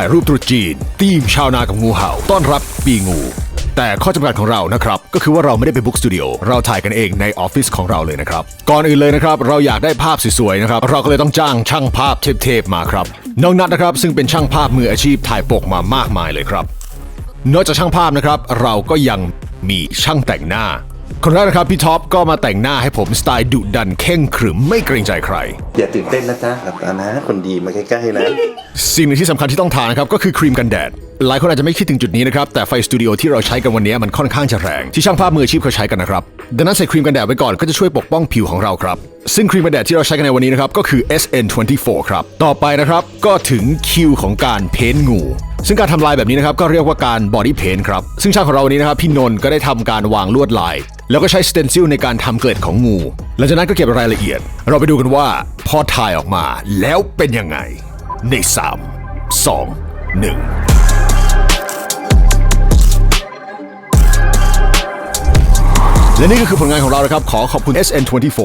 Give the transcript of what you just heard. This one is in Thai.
ถ่ายรูปตรุษจีนทีมชาวนากับงูเห่า ต้อนรับปีงู แต่ข้อจำกัดของเรานะครับ ก็คือว่าเราไม่ได้ไปบุ๊กสตูดิโอเราถ่ายกันเองในออฟฟิศของเราเลยนะครับ ก่อนอื่นเลยนะครับ เราอยากได้ภาพสวยๆนะครับ เราก็เลยต้องจ้างช่างภาพเทพๆมาครับน้องนัทนะครับ ซึ่งเป็นช่างภาพมืออาชีพถ่ายปกมามากมายเลยครับ นอกจากช่างภาพนะครับ เราก็ยังมีช่างแต่งหน้า คนแรกนะครับพี่ท็อปก็มาแต่งหน้าให้ผมสไตล์ดุดันเข่งขรึมไม่เกรงใจใคร อย่าตื่นเต้นนะจ๊ะหลับตานะคนดีมาใกล้ๆนะ สิ่งหนึ่งที่สำคัญที่ต้องทานะครับก็คือครีมกันแดด หลายคนอาจจะไม่คิดถึงจุดนี้นะครับ แต่ไฟสตูดิโอที่เราใช้กันวันนี้มันค่อนข้างจะแรง ที่ช่างภาพมืออาชีพเขาใช้กันนะครับ ดังนั้นใส่ครีมกันแดดไว้ก่อนก็จะช่วยปกป้องผิวของเราครับ ซึ่งครีมกันแดดที่เราใช้กันในวันนี้นะครับก็คือ SN24 ครับต่อไปนะครับก็ถึงคิวของการเพ้นท์งูซึ่งการทำลายแบบนี้นะครับก็เรียกว่าการบอดี้เพนท์ครับซึ่งช่างของเราวันนี้นะครับพี่นนท์ก็ได้ทำการวางลวดลาย แล้วก็ใช้สเตนซิลในการทำเกล็ดของงู หลังจากนั้นก็เก็บรายละเอียด เราไปดูกันว่าพอถ่ายออกมาแล้วเป็นยังไง ใน 3 2 1และนี่ก็คือผลงานของเรานะครับ ขอขอบคุณ SN24